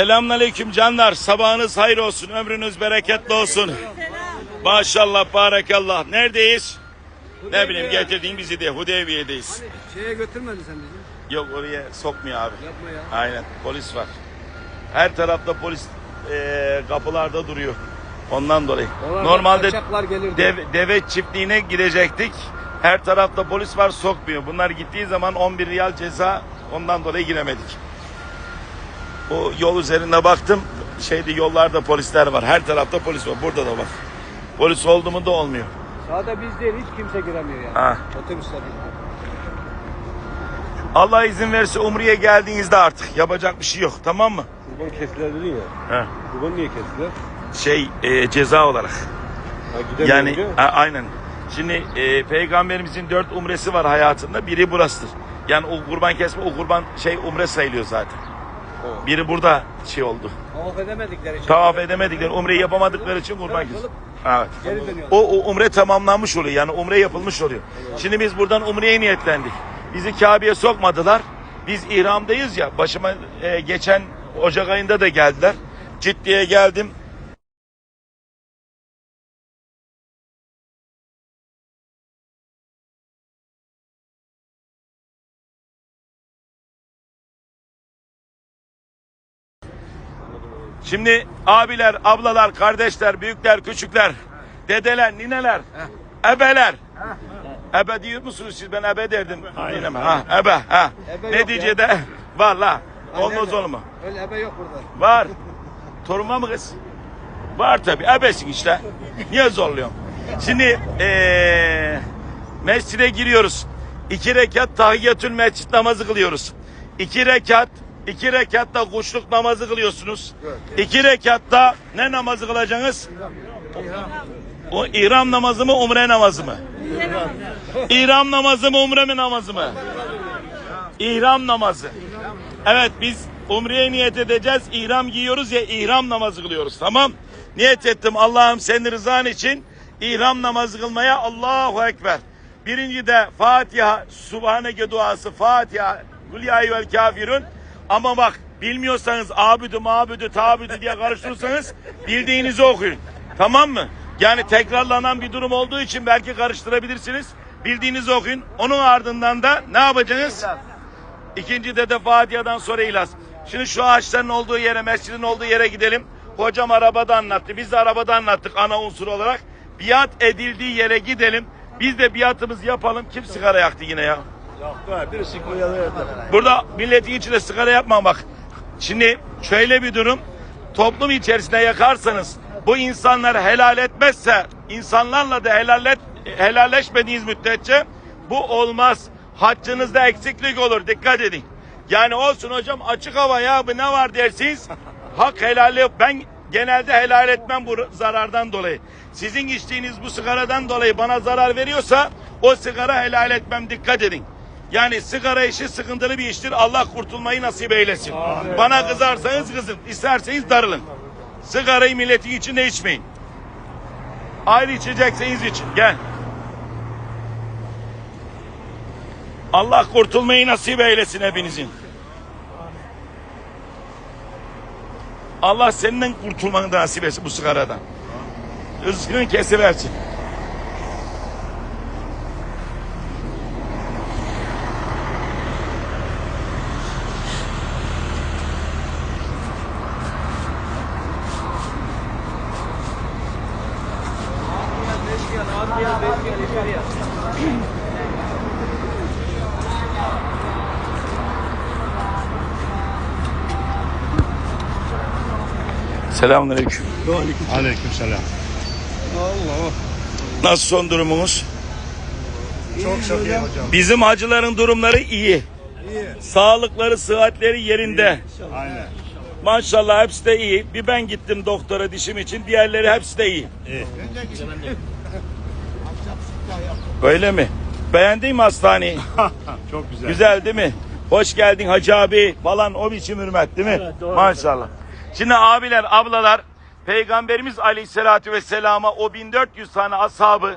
Selamünaleyküm canlar. Sabahınız hayır olsun. Ömrünüz bereketli olsun. Maşallah, barakallah. Neredeyiz? Ne bileyim getirdiğin bizi de Hudeybiye'deyiz. Şeye götürmedin sen bizi. Yok oraya sokmuyor abi. Yapma ya. Aynen polis var. Her tarafta polis eee, kapılarda duruyor. Ondan dolayı. Oralarda Normalde dev- deve çiftliğine gidecektik. Her tarafta polis var sokmuyor. Bunlar gittiği zaman 11 riyal ceza ondan dolayı giremedik. O yol üzerinde baktım. Şeyde yollarda polisler var. Her tarafta polis var. Burada da var. Polis oldu mu da olmuyor. Sağda biz değil hiç kimse giremiyor yani. Ha. Otobüsler. Allah izin verirse Umre'ye geldiğinizde artık yapacak bir şey yok. Tamam mı? Kurban kestiler dedin ya. He. Kurban niye kestiler? Şey e, ceza olarak. Ha, Yani a- aynen. Şimdi e, peygamberimizin dört umresi var hayatında. Biri burasıdır. Yani o kurban kesme o kurban şey umre sayılıyor zaten. Evet. Biri burada şey oldu. Tavaf edemedikleri için. Tavaf edemedikleri, umreyi yapamadıkları için kurban olup Evet. O, o umre tamamlanmış oluyor. Yani umre yapılmış oluyor. Şimdi biz buradan umreye niyetlendik. Bizi Kabe'ye sokmadılar. Biz ihramdayız ya. Başıma e, geçen Ocak ayında da geldiler. Ciddiye geldim. Şimdi abiler, ablalar, kardeşler, büyükler, küçükler, dedeler, nineler, ebeler. Ebe diyor musunuz siz? Ben ebe derdim. Nineme. Ha, ebe. Ha. Ebe Neticede var la. Olmaz Aynen. olur mu? Öyle ebe yok burada. Var. Torun var mı kız? Var tabi. Ebesin işte. Niye zorluyorsun? Şimdi eee mescide giriyoruz. İki rekat tahiyyatül mescid namazı kılıyoruz. İki rekat, iki rekatta kuşluk namazı kılıyorsunuz. İki rekatta ne namazı kılacaksınız? O ihram namazı mı, umre namazı mı? İhram namazı mı, umre mi namazı mı? İhram namazı. Evet biz umreye niyet edeceğiz. İhram giyiyoruz ya ihram namazı kılıyoruz. Tamam. Niyet ettim Allah'ım senin rızan için ihram namazı kılmaya Allahu Ekber. Birinci de Fatiha, Subhaneke duası, Fatiha, Kul ya kafirun. Ama bak bilmiyorsanız abüdü, mabüdü, tabüdü diye karıştırırsanız bildiğinizi okuyun. Tamam mı? Yani tekrarlanan bir durum olduğu için belki karıştırabilirsiniz. Bildiğinizi okuyun. Onun ardından da ne yapacaksınız? İkinci de de Fatiha'dan sonra İhlas. Şimdi şu ağaçların olduğu yere, mescidin olduğu yere gidelim. Hocam arabada anlattı. Biz de arabada anlattık ana unsur olarak. Biat edildiği yere gidelim. Biz de biatımızı yapalım. Kim sigara yaktı yine ya? Ha, biri sıkmaya verdi. Burada milletin içinde sigara yapma bak. Şimdi şöyle bir durum. Toplum içerisinde yakarsanız bu insanlar helal etmezse insanlarla da helalet, helalleşmediğiniz müddetçe bu olmaz. Haccınızda eksiklik olur. Dikkat edin. Yani olsun hocam açık hava ya bu ne var dersiniz. Hak helali ben genelde helal etmem bu zarardan dolayı. Sizin içtiğiniz bu sigaradan dolayı bana zarar veriyorsa o sigara helal etmem dikkat edin. Yani sigara işi sıkıntılı bir iştir. Allah kurtulmayı nasip eylesin. Bana kızarsanız kızın, isterseniz darılın. Sigarayı milletin içinde içmeyin. Ayrı içecekseniz için. Gel. Allah kurtulmayı nasip eylesin hepinizin. Allah senden kurtulmanı nasip etsin bu sigaradan. Rızkını kesiversin. Selamünaleyküm. Aleyküm selam. Allah. Nasıl son durumunuz? Çok çok iyi hocam. Bizim hacıların durumları iyi. Sağlıkları, sıhhatleri yerinde. Aynen. Maşallah hepsi de iyi. Bir ben gittim doktora dişim için. Diğerleri hepsi de iyi. İyi. Öyle mi? Beğendin mi hastaneyi? çok güzel. Güzel değil mi? Hoş geldin hacı abi falan o biçim hürmet değil mi? Maşallah. Şimdi abiler, ablalar Peygamberimiz Aleyhisselatü Vesselam'a o 1400 tane ashabı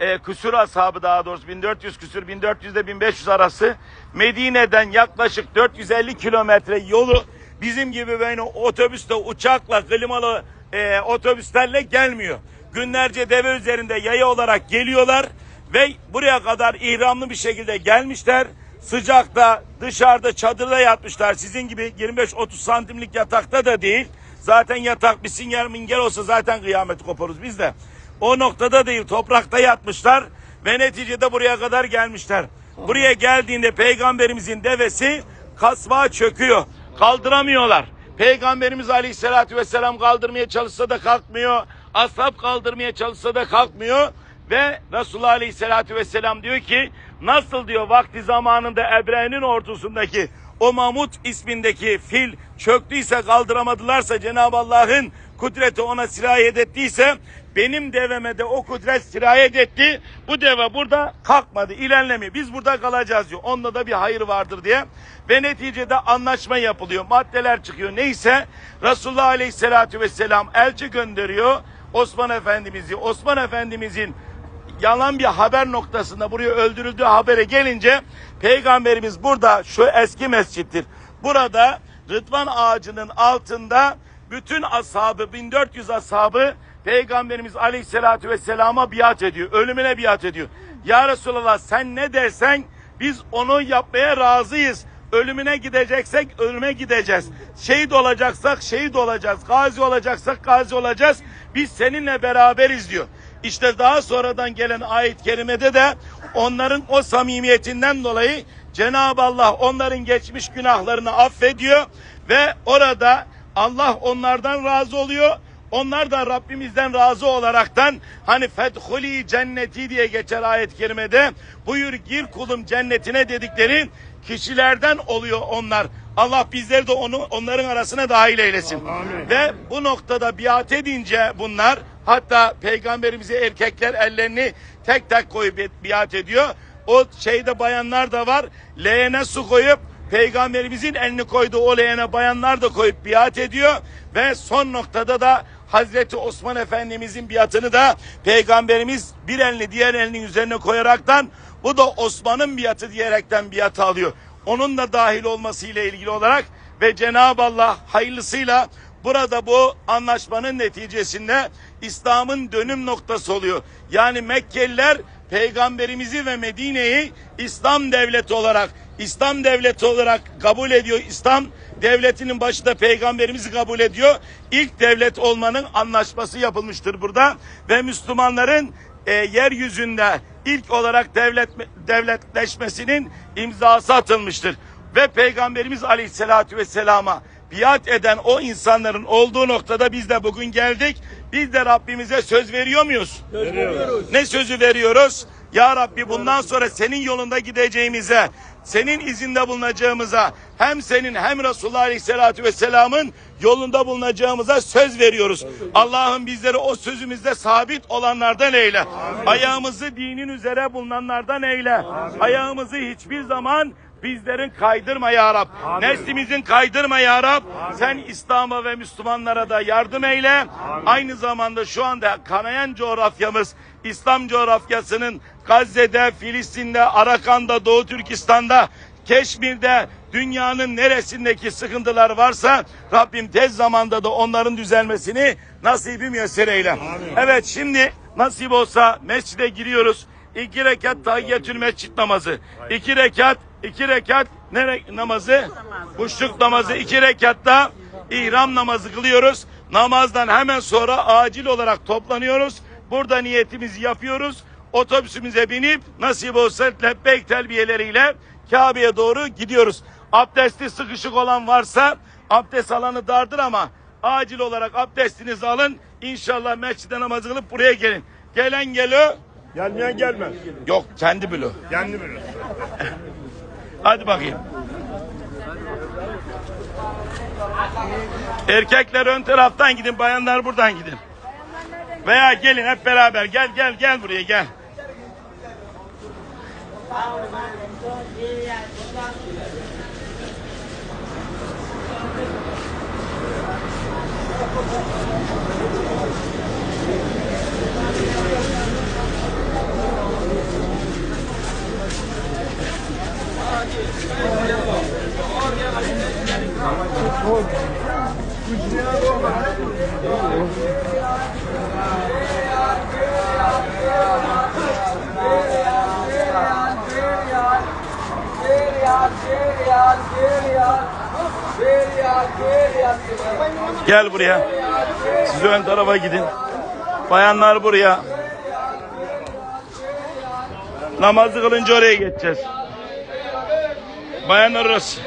e, küsür ashabı daha doğrusu 1400 küsür 1400 ile 1500 arası Medine'den yaklaşık 450 kilometre yolu bizim gibi böyle otobüste, uçakla, klimalı e, otobüslerle gelmiyor. Günlerce deve üzerinde yaya olarak geliyorlar ve buraya kadar ihramlı bir şekilde gelmişler. Sıcakta dışarıda çadırda yatmışlar. Sizin gibi 25-30 santimlik yatakta da değil. Zaten yatak bir singer minger olsa zaten kıyameti koparız biz de. O noktada değil toprakta yatmışlar ve neticede buraya kadar gelmişler. Buraya geldiğinde peygamberimizin devesi kasbağa çöküyor. Kaldıramıyorlar. Peygamberimiz aleyhissalatü vesselam kaldırmaya çalışsa da kalkmıyor. Ashab kaldırmaya çalışsa da kalkmıyor. Ve Resulullah aleyhissalatü vesselam diyor ki nasıl diyor vakti zamanında Ebre'nin ordusundaki o Mamut ismindeki fil çöktüyse kaldıramadılarsa Cenab-ı Allah'ın kudreti ona sirayet ettiyse benim deveme de o kudret sirayet etti. Bu deve burada kalkmadı, ilerlemiyor. Biz burada kalacağız diyor. Onda da bir hayır vardır diye. Ve neticede anlaşma yapılıyor. Maddeler çıkıyor. Neyse Resulullah Aleyhisselatü Vesselam elçi gönderiyor. Osman Efendimiz'i. Osman Efendimiz'in yalan bir haber noktasında buraya öldürüldüğü habere gelince peygamberimiz burada şu eski mescittir. Burada Rıdvan ağacının altında bütün ashabı 1400 ashabı peygamberimiz aleyhissalatü vesselama biat ediyor. Ölümüne biat ediyor. Ya Resulallah sen ne dersen biz onu yapmaya razıyız. Ölümüne gideceksek ölüme gideceğiz. Şehit olacaksak şehit olacağız. Gazi olacaksak gazi olacağız. Biz seninle beraberiz diyor. İşte daha sonradan gelen ayet kerimede de onların o samimiyetinden dolayı Cenab-ı Allah onların geçmiş günahlarını affediyor ve orada Allah onlardan razı oluyor. Onlar da Rabbimizden razı olaraktan hani fethuli cenneti diye geçer ayet-i kerimede buyur gir kulum cennetine dedikleri kişilerden oluyor onlar. Allah bizleri de onu onların arasına dahil eylesin. Amin. Ve bu noktada biat edince bunlar hatta peygamberimize erkekler ellerini tek tek koyup biat ediyor. O şeyde bayanlar da var. Leğene su koyup peygamberimizin elini koyduğu o leğene bayanlar da koyup biat ediyor. Ve son noktada da Hazreti Osman Efendimizin biatını da peygamberimiz bir elini diğer elinin üzerine koyaraktan bu da Osman'ın biatı diyerekten biat alıyor. Onun da dahil olması ile ilgili olarak ve Cenab-ı Allah hayırlısıyla burada bu anlaşmanın neticesinde İslam'ın dönüm noktası oluyor. Yani Mekkeliler peygamberimizi ve Medine'yi İslam devleti olarak İslam devleti olarak kabul ediyor. İslam devletinin başında peygamberimizi kabul ediyor. İlk devlet olmanın anlaşması yapılmıştır burada ve Müslümanların e, yeryüzünde ilk olarak devlet devletleşmesinin imzası atılmıştır. Ve Peygamberimiz Aleyhisselatü Vesselam'a biat eden o insanların olduğu noktada biz de bugün geldik. Biz de Rabbimize söz veriyor muyuz? Veriyoruz. Ne sözü veriyoruz? Ya Rabbi bundan sonra senin yolunda gideceğimize, senin izinde bulunacağımıza, hem senin hem Resulullah Aleyhisselatü Vesselam'ın yolunda bulunacağımıza söz veriyoruz. Allah'ım bizleri o sözümüzde sabit olanlardan eyle. Ayağımızı dinin üzere bulunanlardan eyle. Ayağımızı hiçbir zaman bizlerin kaydırma ya Rab. Neslimizin kaydırma ya Rab. Sen İslam'a ve Müslümanlara da yardım eyle. Aynı zamanda şu anda kanayan coğrafyamız İslam coğrafyasının Gazze'de, Filistin'de, Arakan'da, Doğu Türkistan'da, Keşmir'de, dünyanın neresindeki sıkıntılar varsa Rabbim tez zamanda da onların düzelmesini nasibi müyesser eyle. Evet şimdi nasip olsa mescide giriyoruz. İki rekat tahiyyatül mescid namazı. İki rekat, iki rekat ne namazı? Kuşluk namazı. İki rekatta ihram namazı kılıyoruz. Namazdan hemen sonra acil olarak toplanıyoruz. Burada niyetimizi yapıyoruz. Otobüsümüze binip nasip olsa lebbeyk telbiyeleriyle Kabe'ye doğru gidiyoruz. Abdesti sıkışık olan varsa abdest alanı dardır ama acil olarak abdestinizi alın. İnşallah mescide namazı kılıp buraya gelin. Gelen geliyor. Gelmeyen gelmez. Yok kendi bilo. Kendi bilir. Hadi bakayım. Erkekler ön taraftan gidin, bayanlar buradan gidin. Veya gelin hep beraber. Gel gel gel buraya gel. Gel buraya. Siz ön tarafa gidin. Bayanlar buraya. Namazı kılınca oraya geçeceğiz. Bayanlar orası.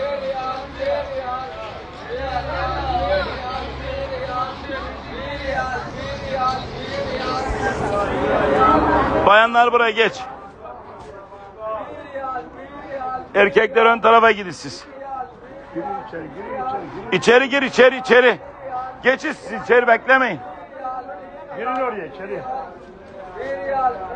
Bayanlar buraya geç. Erkekler ön tarafa gidin siz. İçeri, gir içeri içeri. Geçin siz içeri beklemeyin. Girin oraya içeri. Sizin girişin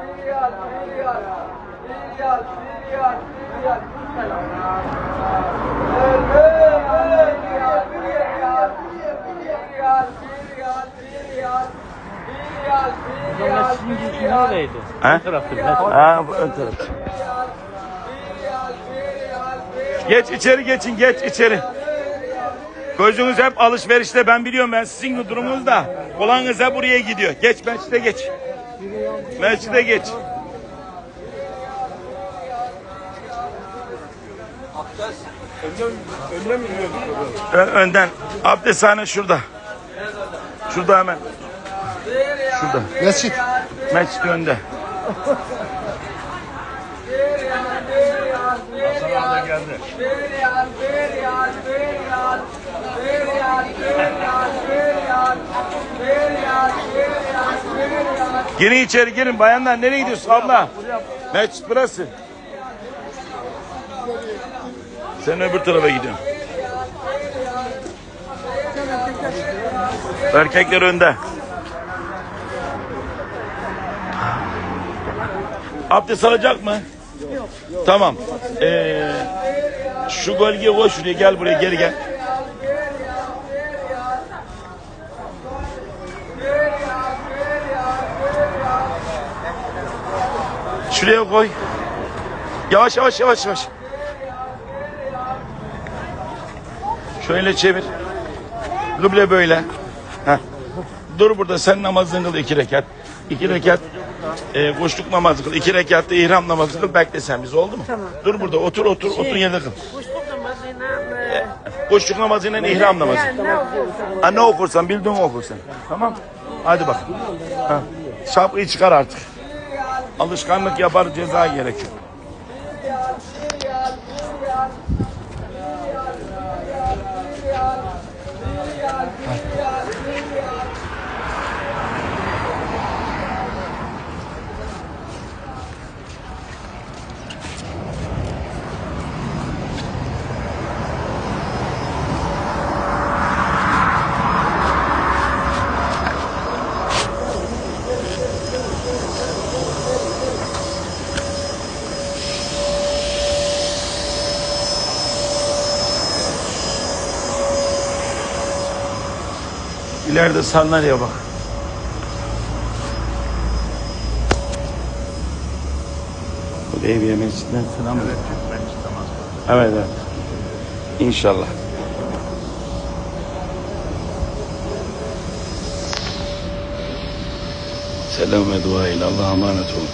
neredeydi? He? Tarafta Ha bu ön. Geç içeri geçin geç içeri. Gözünüz hep alışverişte ben biliyorum ben sizin durumunuz da. Kulağınız hep buraya gidiyor. Geç mescide geç. Mescide geç. Önden, mi yürüyorduk? Ö- önden. Abdesthane şurada. Şurada hemen. Şurada. Mescit. Mescid önde. Girin içeri girin. Bayanlar nereye gidiyorsun abla? Mescid burası. Sen öbür tarafa gidiyorsun. Erkekler önde. Abdest alacak mı? Yok. Tamam. Ee, şu gölgeye koy şuraya gel buraya geri gel. Şuraya koy. Yavaş yavaş yavaş yavaş. Şöyle çevir. Kıble böyle. Heh. Dur burada sen namazını kıl iki rekat. İki rekat e, kuşluk namazı kıl. İki rekat da ihram namazı kıl. Bekle sen bizi oldu mu? Dur burada otur otur otur yerde kıl. Kuşluk namazıyla e, Kuşluk namazıyla ihram namazı. Ha, ne okursan bildiğin okursan. Tamam. Hadi bak. Ha. Şapkayı çıkar artık. Alışkanlık yapar ceza gerekiyor. İleride sandalye bak. Bu Devriye Mescid'den selam. Evet, evet, evet. İnşallah. Selam ve dua ile Allah'a emanet olun.